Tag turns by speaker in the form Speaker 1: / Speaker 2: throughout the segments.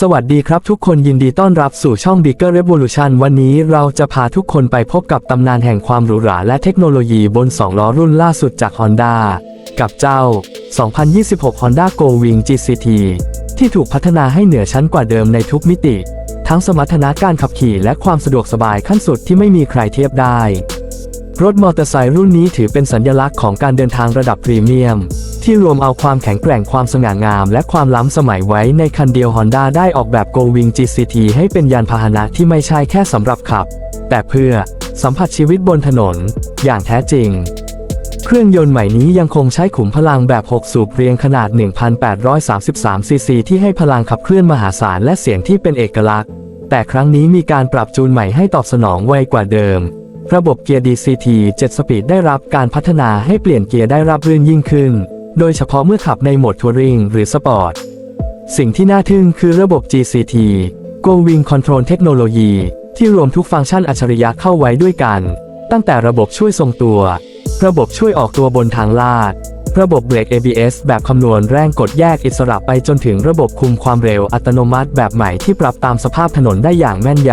Speaker 1: สวัสดีครับทุกคนยินดีต้อนรับสู่ช่อง Bigger Revolution วันนี้เราจะพาทุกคนไปพบกับตำนานแห่งความหรูหราและเทคโนโลยีบน 2 ล้อรุ่นล่าสุดจาก Honda กับเจ้า 2026 Honda Go Wing GCT ที่ถูกพัฒนาให้เหนือชั้นกว่าเดิมในทุกมิติ ทั้งสมรรถนะการขับขี่และความสะดวกสบายขั้นสุดที่ไม่มีใครเทียบได้ รถมอเตอร์ไซค์รุ่นนี้ถือเป็นสัญลักษณ์ของการเดินทางระดับพรีเมียม ที่รวมเอาความแข็งแกร่งความสง่างาม และความล้ำสมัยไว้ในคันเดียว Honda ได้ออกแบบ Go Wing GCT ให้เป็นยานพาหนะที่ไม่ใช่แค่สำหรับขับ แต่เพื่อสัมผัสชีวิตบนถนน อย่างแท้จริง เครื่องยนต์ใหม่นี้ยังคงใช้ขุมพลังแบบ 6 สูบเรียงขนาด 1,833ซีซีที่ให้พลังขับเคลื่อนมหาศาลและเสียงที่เป็นเอกลักษณ์ แต่ครั้งนี้มีการปรับจูนใหม่ให้ตอบสนองไวกว่าเดิมระบบเกียร์ DCT 7 สปีดได้รับการพัฒนาให้เปลี่ยนเกียร์ได้รับรื่นยิ่งขึ้น โดยเฉพาะเมื่อขับในโหมดทัวริงหรือสปอร์ต สิ่งที่น่าทึ่งคือระบบ GCT Go Wing Control Technology ที่รวมทุกฟังก์ชันอัจฉริยะเข้าไว้ด้วยกัน ตั้งแต่ระบบช่วยทรงตัว ระบบช่วยออกตัวบนทางลาด ระบบเบรก ABS แบบคำนวณแรงกดแยกอิสระไปจนถึงระบบคุมความเร็วอัตโนมัติแบบใหม่ที่ปรับตามสภาพถนนได้อย่างแม่นย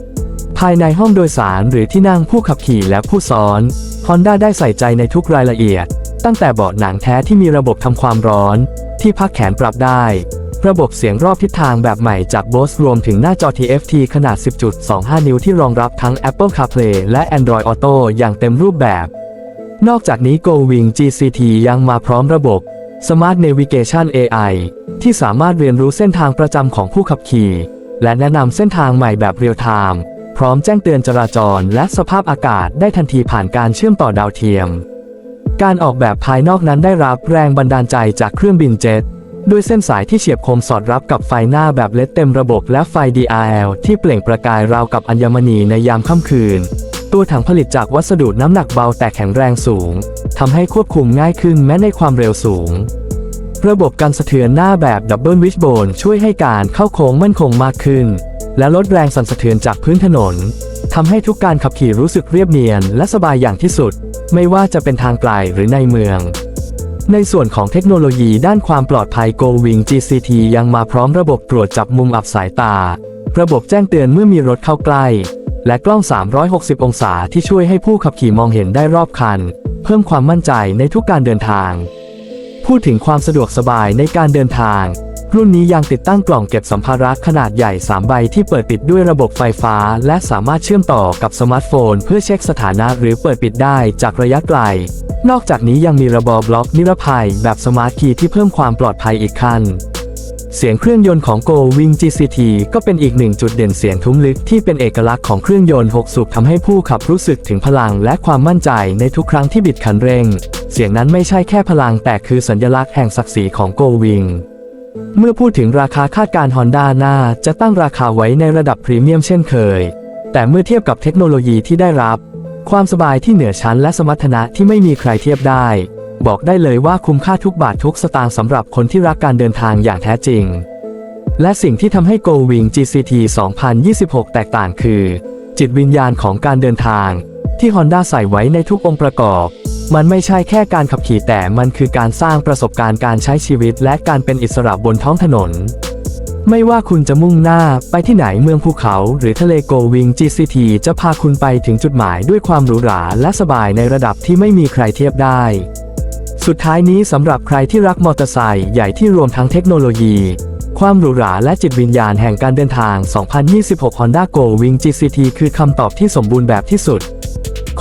Speaker 1: ำ ภายในห้องโดยสารหรือที่นั่งผู้ขับขี่และผู้ซ้อน Honda ได้ใส่ใจในทุกรายละเอียด ตั้งแต่เบาะหนังแท้ที่มีระบบทำความร้อน ที่พักแขนปรับได้ ระบบเสียงรอบทิศทางแบบใหม่จาก Bose รวมถึงหน้าจอ TFT ขนาด 10.25 นิ้วที่รองรับทั้ง Apple CarPlay และ Android Auto อย่างเต็มรูปแบบ นอกจากนี้ Go Wing GCT ยังมาพร้อมระบบ Smart Navigation AI ที่สามารถเรียนรู้เส้นทางประจำของผู้ขับขี่ และแนะนำเส้นทางใหม่แบบเรียลไทม์ พร้อมแจ้งเตือนจราจรและสภาพอากาศได้ทันทีผ่านการเชื่อมต่อดาวเทียม การออกแบบภายนอกนั้นได้รับแรงบันดาลใจจากเครื่องบินเจ็ตด้วยเส้นสายที่เฉียบคมสอดรับกับไฟหน้าแบบเลดเต็มระบบและไฟ DRL ที่เปล่งประกายราวกับอัญมณีในยามค่ำคืน ตัวถังผลิตจากวัสดุน้ำหนักเบาแต่แข็งแรงสูงทำให้ควบคุมง่ายขึ้นแม้ในความเร็วสูง ระบบการสะเทือนหน้าแบบดับเบิลวิชโบนช่วยให้การเข้าโค้งมั่นคงมากขึ้น และลดแรงสั่นสะเทือนจากพื้นถนนทำให้ทุกการขับขี่รู้สึกเรียบเนียนและสบายอย่างที่สุด ไม่ว่าจะเป็นทางไกลหรือในเมือง ในส่วนของเทคโนโลยีด้านความปลอดภัย Go Wing GCT ยังมาพร้อมระบบตรวจจับมุมอับสายตา ระบบแจ้งเตือนเมื่อมีรถเข้าใกล้ และกล้อง 360 องศาที่ช่วยให้ผู้ขับขี่มองเห็นได้รอบคัน เพิ่มความมั่นใจในทุกการเดินทาง พูดถึงความสะดวกสบายในการเดินทาง รุ่นนี้ยังติดตั้งกล่องเก็บสัมภาระขนาดใหญ่ 3 ใบที่เปิดปิดด้วยระบบไฟฟ้า และสามารถเชื่อมต่อกับสมาร์ทโฟน เพื่อเช็คสถานะหรือเปิดปิดได้จากระยะไกล นอกจากนี้ยังมีระบบบล็อกนิรภัยแบบสมาร์ทคีย์ที่เพิ่มความปลอดภัยอีกขั้นเสียงเครื่องยนต์ของ Go Wing GCT ก็เป็นอีกหนึ่งจุดเด่นเสียงทุ้มลึกที่เป็นเอกลักษณ์ของเครื่องยนต์ 6 สูบทำให้ผู้ขับรู้สึกถึงพลังและความมั่นใจในทุกครั้งที่บิดคันเร่ง เสียงนั้นไม่ใช่แค่พลังแต่คือสัญลักษณ์แห่งศักดิ์ศรีของ Go Wing เมื่อพูดถึงราคาคาดการ Honda น่าจะตั้งราคาไว้ในระดับพรีเมียมเช่นเคย แต่เมื่อเทียบกับเทคโนโลยีที่ได้รับ ความสบายที่เหนือชั้นและสมรรถนะที่ไม่มีใครเทียบได้ บอกได้เลยว่าคุ้มค่าทุกบาททุกสตางค์สำหรับคนที่รักการเดินทางอย่างแท้จริง และสิ่งที่ทำให้ Go Wing GCT 2026 แตกต่างคือ จิตวิญญาณของการเดินทาง ที่ Honda ใส่ไว้ในทุกองค์ประกอบ มันไม่ใช่แค่การขับขี่แต่มันคือการสร้างประสบการณ์การใช้ชีวิตและการเป็นอิสระบนท้องถนน ไม่ว่าคุณจะมุ่งหน้าไปที่ไหนเมืองภูเขา หรือทะเลโกวิง GCT จะพาคุณไปถึงจุดหมายด้วยความหรูหราและสบายในระดับที่ไม่มีใครเทียบได้ สุดท้ายนี้สำหรับใครที่รักมอเตอร์ไซค์ใหญ่ที่รวมทั้งเทคโนโลยี ความหรูหราและจิตวิญญาณแห่งการเดินทาง 2026 Honda Go Wing GCT คือคำตอบที่สมบูรณ์แบบที่สุด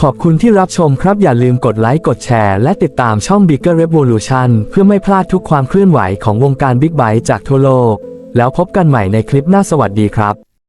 Speaker 1: ขอบคุณที่รับชมครับอย่าลืมกดไลค์กดแชร์และติดตามช่อง Bigger Revolution เพื่อไม่พลาดทุกความเคลื่อนไหวของวงการบิ๊กไบค์จากทั่วโลก แล้วพบกันใหม่ในคลิปหน้าสวัสดีครับ